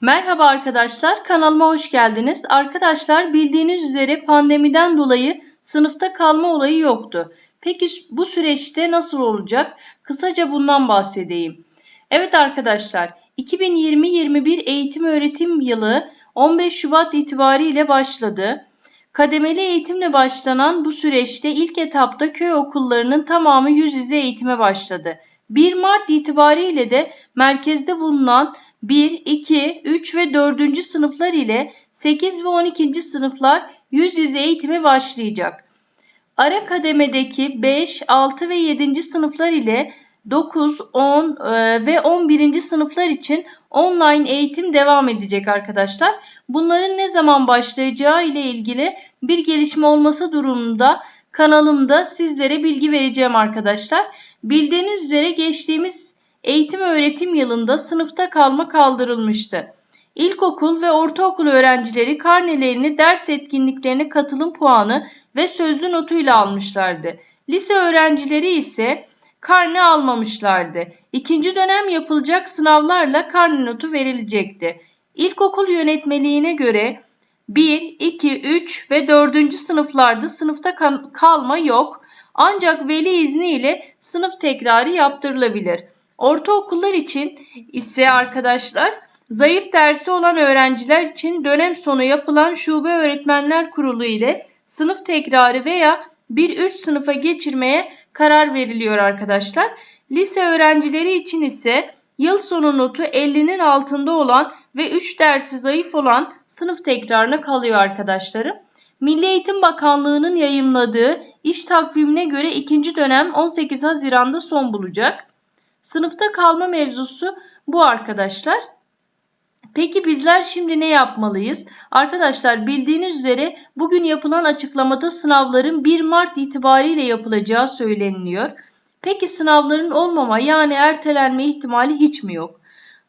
Merhaba arkadaşlar, kanalıma hoş geldiniz. Arkadaşlar bildiğiniz üzere pandemiden dolayı sınıfta kalma olayı yoktu. Peki bu süreçte nasıl olacak? Kısaca bundan bahsedeyim. Evet arkadaşlar, 2020-21 eğitim öğretim yılı 15 Şubat itibariyle başladı. Kademeli eğitimle başlanan bu süreçte ilk etapta köy okullarının tamamı yüz yüze eğitime başladı. 1 Mart itibariyle de merkezde bulunan 1, 2, 3 ve 4. sınıflar ile 8 ve 12. sınıflar yüz yüze eğitime başlayacak. Ara kademedeki 5, 6 ve 7. sınıflar ile 9, 10 e, ve 11. sınıflar için online eğitim devam edecek arkadaşlar. Bunların ne zaman başlayacağı ile ilgili bir gelişme olması durumunda kanalımda sizlere bilgi vereceğim arkadaşlar. Bildiğiniz üzere geçtiğimiz eğitim öğretim yılında sınıfta kalma kaldırılmıştı. İlkokul ve ortaokul öğrencileri karnelerini ders etkinliklerine katılım puanı ve sözlü notuyla almışlardı. Lise öğrencileri ise karne almamışlardı. İkinci dönem yapılacak sınavlarla karne notu verilecekti. İlkokul yönetmeliğine göre 1, 2, 3 ve 4. sınıflarda sınıfta kalma yok. Ancak veli izni ile sınıf tekrarı yaptırılabilir. Ortaokullar için ise arkadaşlar zayıf dersi olan öğrenciler için dönem sonu yapılan şube öğretmenler kurulu ile sınıf tekrarı veya bir üst sınıfa geçirmeye karar veriliyor arkadaşlar. Lise öğrencileri için ise yıl sonu notu 50'nin altında olan ve 3 dersi zayıf olan sınıf tekrarına kalıyor arkadaşlarım. Milli Eğitim Bakanlığı'nın yayımladığı iş takvimine göre ikinci dönem 18 Haziran'da son bulacak. Sınıfta kalma mevzusu bu arkadaşlar. Peki bizler şimdi ne yapmalıyız? Arkadaşlar bildiğiniz üzere bugün yapılan açıklamada sınavların 1 Mart itibariyle yapılacağı söyleniliyor. Peki sınavların olmama yani ertelenme ihtimali hiç mi yok?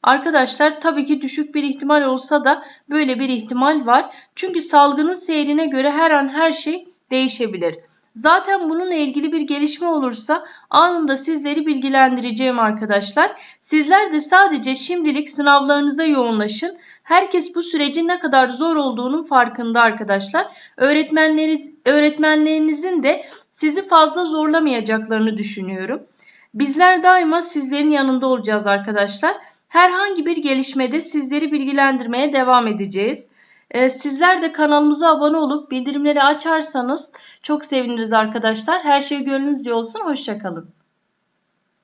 Arkadaşlar tabii ki düşük bir ihtimal olsa da böyle bir ihtimal var. Çünkü salgının seyrine göre her an her şey değişebilir. Zaten bununla ilgili bir gelişme olursa anında sizleri bilgilendireceğim arkadaşlar. Sizler de sadece şimdilik sınavlarınıza yoğunlaşın. Herkes bu sürecin ne kadar zor olduğunun farkında arkadaşlar. Öğretmenleriniz, öğretmenlerinizin de sizi fazla zorlamayacaklarını düşünüyorum. Bizler daima sizlerin yanında olacağız arkadaşlar. Herhangi bir gelişmede sizleri bilgilendirmeye devam edeceğiz. Ee, sizler de kanalımıza abone olup bildirimleri açarsanız çok seviniriz arkadaşlar. Her şey gönlünüzce olsun. Hoşçakalın.